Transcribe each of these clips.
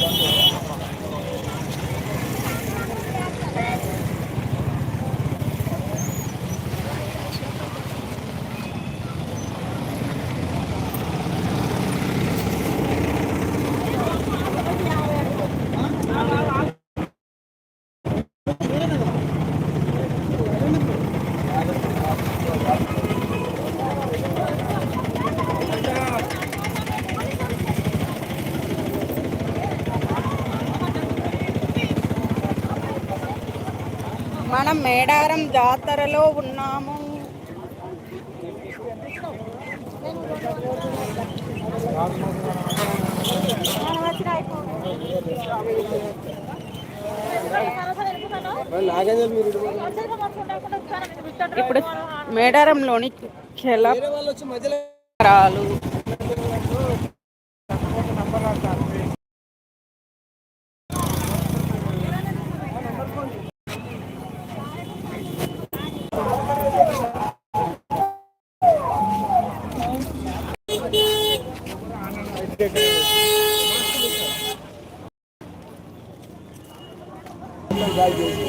one. మనం మేడారం జాతరలో ఉన్నాము. ఇప్పుడు మేడారంలోని బ్యాగ్ చేసి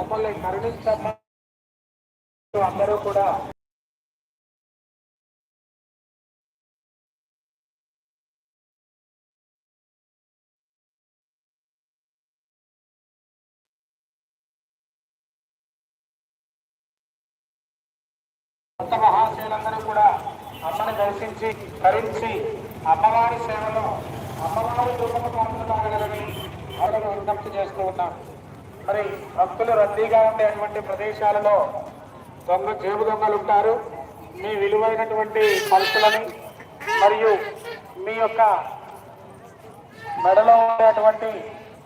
మమ్మల్ని కరుణించమ్మా అందరూ కూడా భక్త మహాశయులందరూ కూడా అమ్మని దర్శించి ధరించి అమ్మవారి సేవలో అమ్మవారి రూపము పాల్గొనగలని వాళ్ళను విజ్ఞప్తి చేస్తూ ఉన్నాం మరి భక్తులు రద్దీగా ఉండేటువంటి ప్రదేశాలలో దొంగ జేబు దొంగలు ఉంటారు. మీ విలువైనటువంటి పరుసులని మరియు మీ యొక్క మెడలో ఉండేటువంటి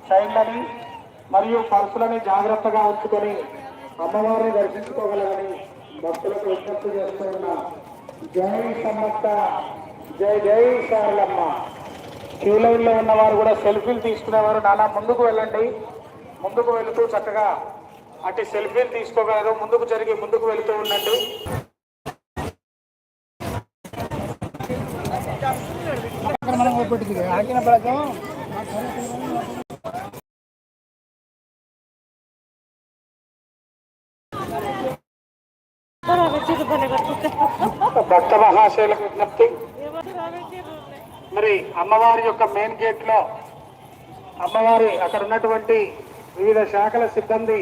చైన్లని మరియు పర్సులని జాగ్రత్తగా ఉంచుకొని అమ్మవారిని దర్శించుకోగలరని భక్తులకు విజ్ఞప్తి చేస్తూ ఉన్నా. జై సమ్మక్క జై జై సార్లమ్మ క్యూ లైన్లో ఉన్నవారు కూడా సెల్ఫీలు తీసుకునేవారు. నానా ముందుకు వెళ్ళండి. ముందుకు వెళుతూ చక్కగా అటు సెల్ఫీలు తీసుకోగలరు. ముందుకు జరిగి ముందుకు వెళుతూ ఉండండి. భక్త మహాశైలకు విజ్ఞప్తి. మరి అమ్మవారి యొక్క మెయిన్ గేట్లో అమ్మవారి అక్కడ ఉన్నటువంటి వివిధ శాఖల సిబ్బంది